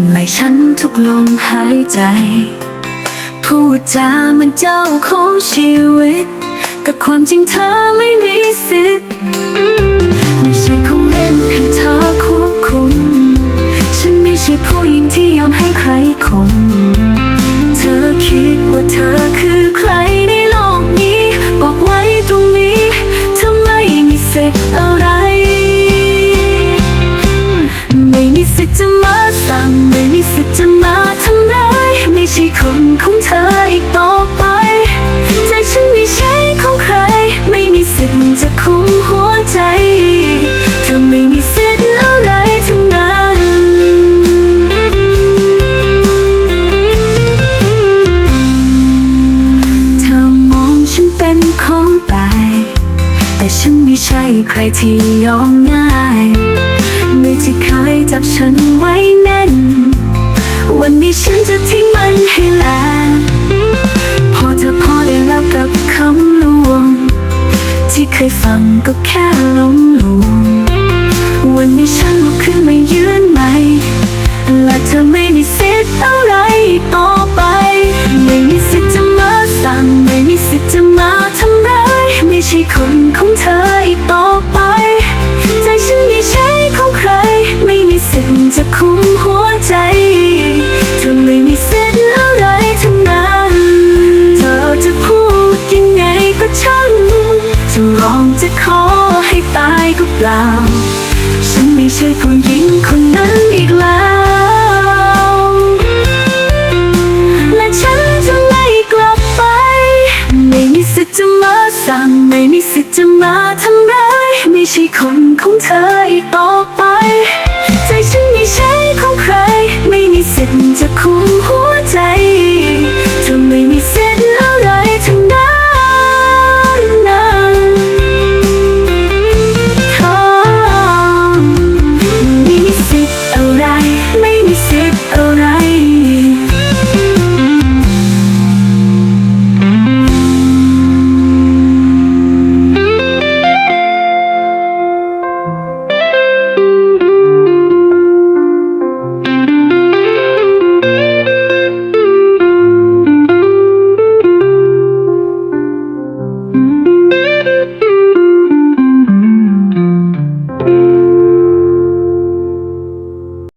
ำไมฉันทุกลมหายใจ พูดจาเหมันเจ้าของชีวิต กับความจริงเธอไม่มีสิทธิ์ไม่ใช่ของเล่นให้เธอควบคุม ฉันไม่ใช่ผู้หญิงที่ยอมให้ใครข่มเธอคิดว่าเธอคือใครในโลกนี้ บอกไว้ตรงนี้เธอไม่มีสิทธิ์อะไร ไม่มีสิทธิ์จะมาสั่ง สิทธิ์จะมาทำร้ายไม่ใช่คนของเธออีกต่อไปใจฉันไม่ใช่ของใคร ไม่มีสิทธิ์จะคุมหัวใจเธอไม่มีสิทธิ์อะไรทั้งนั้นเธอมองฉันเป็นของตายแต่ฉันไม่ใช่ใครที่ยอมง่ายมือที่เคยจับฉันไว้แน่น วันนี้ฉันจะทิ้งมันให้แลนพอเธอพอได้แล้วกับคำลวง ที่เคยฟังก็แค่ ก็เปล่า ฉันไม่ใช่ผู้หญิงคนนั้นอีกแล้ว และฉันจะไม่กลับไป ไม่มีสิทธิ์จะมาสั่ง ไม่มีสิทธิ์จะมาทำร้าย ไม่ใช่คนของเธออีกต่อไป